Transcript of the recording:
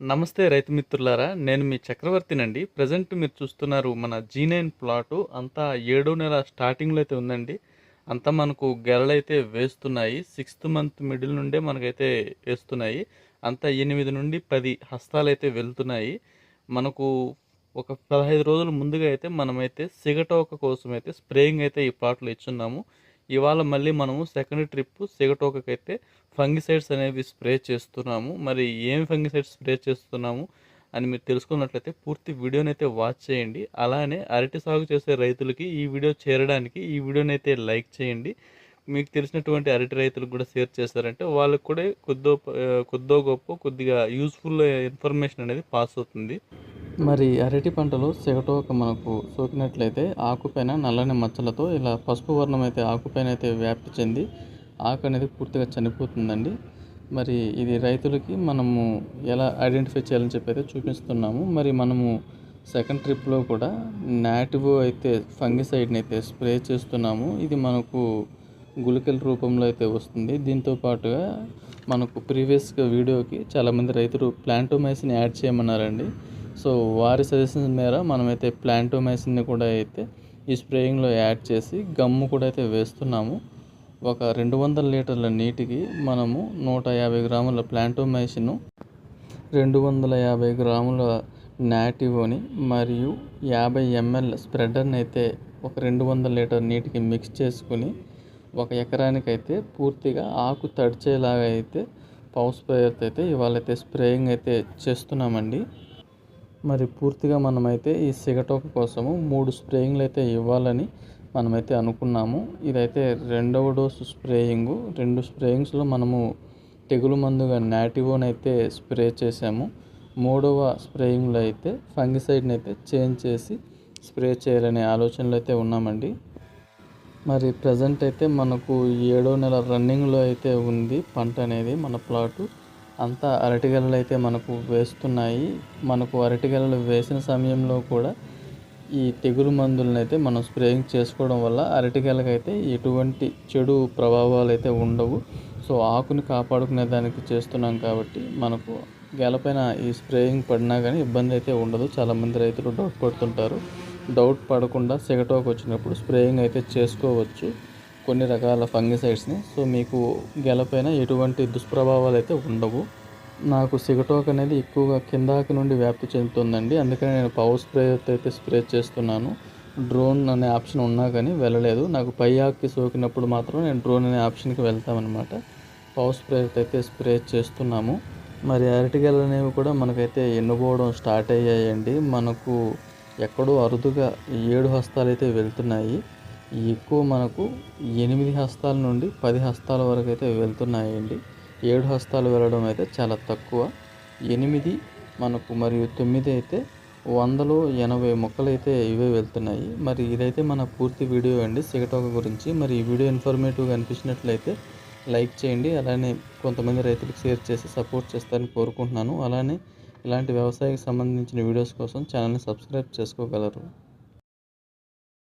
నమస్తే రైతు మిత్రులారా నేను మీ చక్రవర్తినండి. ప్రజెంట్ మీరు చూస్తున్నారు మన జీ నైన్ ప్లాటు. అంతా ఏడో నెల స్టార్టింగ్లో అయితే ఉందండి. అంతా మనకు గెలలైతే వేస్తున్నాయి. సిక్స్త్ మంత్ మిడిల్ నుండే మనకైతే వేస్తున్నాయి. అంతా ఎనిమిది నుండి పది హస్తాలు అయితే వెళ్తున్నాయి. మనకు ఒక పదహైదు రోజుల ముందుగా అయితే మనమైతే సిగటోక కోసం అయితే స్ప్రేయింగ్ అయితే ఈ ప్లాట్లో ఇచ్చున్నాము. ఇవాళ మళ్ళీ మనము సెకండ్ ట్రిప్ సిగటోకకైతే ఫంగిసైడ్స్ అనేవి స్ప్రే చేస్తున్నాము. మరి ఏం ఫంగిసైడ్స్ స్ప్రే చేస్తున్నాము అని మీరు తెలుసుకున్నట్లయితే పూర్తి వీడియోనైతే వాచ్ చేయండి. అలానే అరటి సాగు చేసే రైతులకి ఈ వీడియో చేరడానికి ఈ వీడియోనైతే లైక్ చేయండి. మీకు తెలిసినటువంటి అరటి రైతులకు కూడా షేర్ చేస్తారంటే వాళ్ళకి కూడా కొద్దో కొద్దో గొప్ప కొద్దిగా యూస్ఫుల్ ఇన్ఫర్మేషన్ అనేది పాస్ అవుతుంది. మరి అరటి పంటలో సెగటోక మనకు సోకినట్లయితే ఆకుపైన నల్లని మచ్చలతో ఇలా పసుపు వర్ణం అయితే ఆకుపైన అయితే వ్యాప్తి చెంది ఆకు అనేది పూర్తిగా చనిపోతుందండి. మరి ఇది రైతులకి మనము ఎలా ఐడెంటిఫై చేయాలని చెప్పి అయితే చూపిస్తున్నాము. మరి మనము సెకండ్ ట్రిప్లో కూడా నాటివో అయితే ఫంగిసైడ్ని అయితే స్ప్రే చేస్తున్నాము. ఇది మనకు గుళికల రూపంలో అయితే వస్తుంది. దీంతో పాటుగా మనకు ప్రీవియస్గా వీడియోకి చాలామంది రైతులు ప్లాంటోమైసిన్ యాడ్ చేయమన్నారండి. సో వారి సజెషన్ మేర మనమైతే ప్లాంటోమైసిన్ని కూడా అయితే ఈ స్ప్రేయింగ్లో యాడ్ చేసి గమ్ము కూడా అయితే వేస్తున్నాము. ఒక రెండు వందల లీటర్ల నీటికి మనము నూట యాభై గ్రాముల ప్లాంటోమైసిన్ రెండు వందల యాభై గ్రాముల నాటివోని మరియు యాభై ఎంఎల్ స్ప్రెడర్ని అయితే ఒక రెండు వందల లీటర్ నీటికి మిక్స్ చేసుకుని ఒక ఎకరానికైతే పూర్తిగా ఆకు తడిచేలాగా అయితే పౌస్ స్ప్రేయర్తో అయితే ఇవాళైతే స్ప్రేయింగ్ అయితే చేస్తున్నామండి. మరి పూర్తిగా మనమైతే ఈ సిగటోక కోసము మూడు స్ప్రేయింగ్లు అయితే ఇవ్వాలని మనమైతే అనుకున్నాము. ఇదైతే రెండవ డోసు స్ప్రేయింగ్. రెండు స్ప్రేయింగ్స్లో మనము తెగులు మందుగా నాటివోన్ అయితే స్ప్రే చేసాము మూడవ స్ప్రేయింగ్లో అయితే ఫంగిసైడ్ని అయితే చేంజ్ చేసి స్ప్రే చేయాలనే ఆలోచనలో అయితే ఉన్నామండి. మరి ప్రజెంట్ అయితే మనకు ఏడో నెల రన్నింగ్లో అయితే ఉంది పంట అనేది మన ప్లాటు. అంతా అరటిగెలలు అయితే మనకు వేస్తున్నాయి. మనకు అరటిగెలలు వేసిన సమయంలో కూడా ఈ తెగులు మందులను అయితే మనం స్ప్రేయింగ్ చేసుకోవడం వల్ల అరటిగెలకైతే ఎటువంటి చెడు ప్రభావాలు అయితే ఉండవు. సో ఆకుని కాపాడుకునే దానికి చేస్తున్నాం కాబట్టి మనకు గెలపైన ఈ స్ప్రేయింగ్ పడినా కానీ ఇబ్బంది అయితే ఉండదు. చాలామంది రైతులు డౌట్ పడుతుంటారు. డౌట్ పడకుండా సెగటోకు వచ్చినప్పుడు స్ప్రేయింగ్ అయితే చేసుకోవచ్చు. కొన్ని రకాల ఫంగిసైడ్స్ని. సో మీకు గెలపైన ఎటువంటి దుష్ప్రభావాలు అయితే ఉండవు. నాకు సిగటోక్ అనేది ఎక్కువగా కిందాకి నుండి వ్యాప్తి చెందుతుందండి. అందుకని నేను పవర్ స్ప్రే అయితే స్ప్రే చేస్తున్నాను. డ్రోన్ అనే ఆప్షన్ ఉన్నా కానీ వెళ్ళలేదు. నాకు పై ఆక్కి సోకినప్పుడు మాత్రం నేను డ్రోన్ అనే ఆప్షన్కి వెళ్తామన్నమాట. పవర్ స్ప్రే అయితే స్ప్రే చేస్తున్నాము. మరి అరటిగెలు అనేవి కూడా మనకైతే ఎన్నుకోవడం స్టార్ట్ అయ్యాయండి. మనకు ఎక్కడో అరుదుగా ఏడు హస్తాలు అయితే వెళ్తున్నాయి. ఎక్కువ మనకు ఎనిమిది హస్తాల నుండి పది హస్తాల వరకు అయితే వెళ్తున్నాయండి. ఏడు హస్తాలు వెళ్ళడం అయితే చాలా తక్కువ. ఎనిమిది మనకు మరియు తొమ్మిది అయితే వందలో ఎనభై మొక్కలు అయితే ఇవే వెళ్తున్నాయి. మరి ఇదైతే మన పూర్తి వీడియో అండి. సిగటోక గురించి మరి ఈ వీడియో ఇన్ఫర్మేటివ్గా అనిపించినట్లయితే లైక్ చేయండి. అలానే కొంతమంది రైతులకు షేర్ చేసి సపోర్ట్ చేస్తారని కోరుకుంటున్నాను. అలానే ఇలాంటి వ్యవసాయకు సంబంధించిన వీడియోస్ కోసం ఛానల్ని సబ్స్క్రైబ్ చేసుకోగలరు.